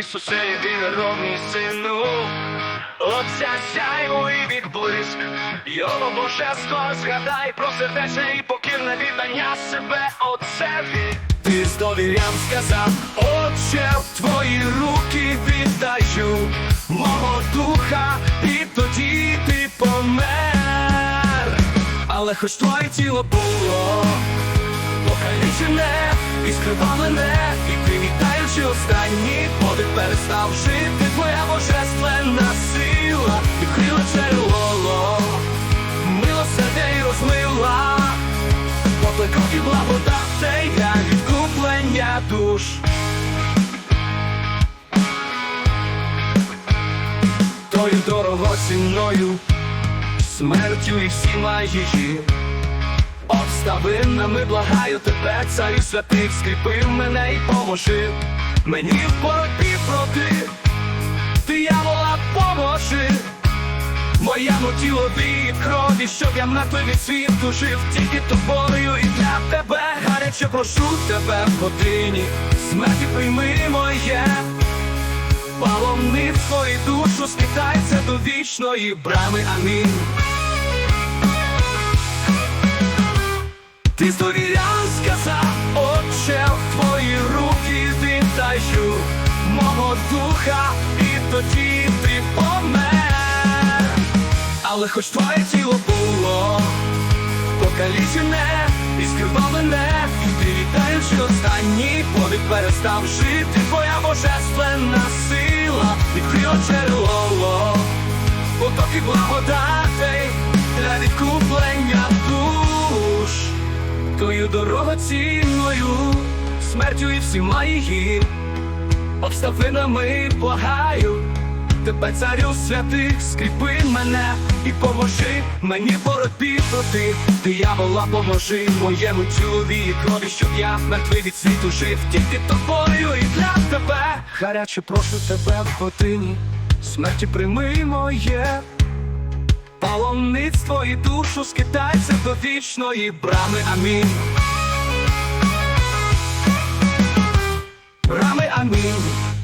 Ісусе, єдинорог мій сину, Отця сяйву і відблиск, Його божество згадай про сердечне і покірне віддання себе Отцеві. Ти з довір'ям сказав, Отче, в твої руки віддаю мого духа, і тоді ти помер. Але хоч твоє тіло було покалічене і скривавлене, і ти вітаючи останній подих перестав жити твоя божественна сила, відкрила джерело, милосердя і розмила, покликав і благодати, я відкуплення душ. Тою дорогоцінною смертю і всіма її Обставинами благаю тебе, царю святих, скріпи мене і поможи. Мені в боротьбі Тілові і крові, щоб я мертвий від світу жив Тільки тобою і для тебе. Гаряче прошу тебе в годині. Смерті прийми моє. Паломництво і душу скитайся до вічної брами, амінь. Ти з довірян сказав, Отче, в твої руки віддаю. Мого духа, і тоді ти помер. Але хоч твоє тіло було покалічене і скривавлене, ти вітаючи останній подих перестав жити, твоя божественна сила відкрила джерело, потоки благодатей для відкуплення душ. Тою дорогоцінною, смертю і всіма її. Обставинами благаю, тебе, царю святих, скріпи мене і поможи мені боротьбі проти диявола, поможи моєму тілові крові, щоб я мертвий від світу жив, тільки тобою і для тебе. Гаряче прошу тебе в годині, смерті прийми моє. Паломництво і душу скитайся до вічної брами, амінь. Брами, амінь.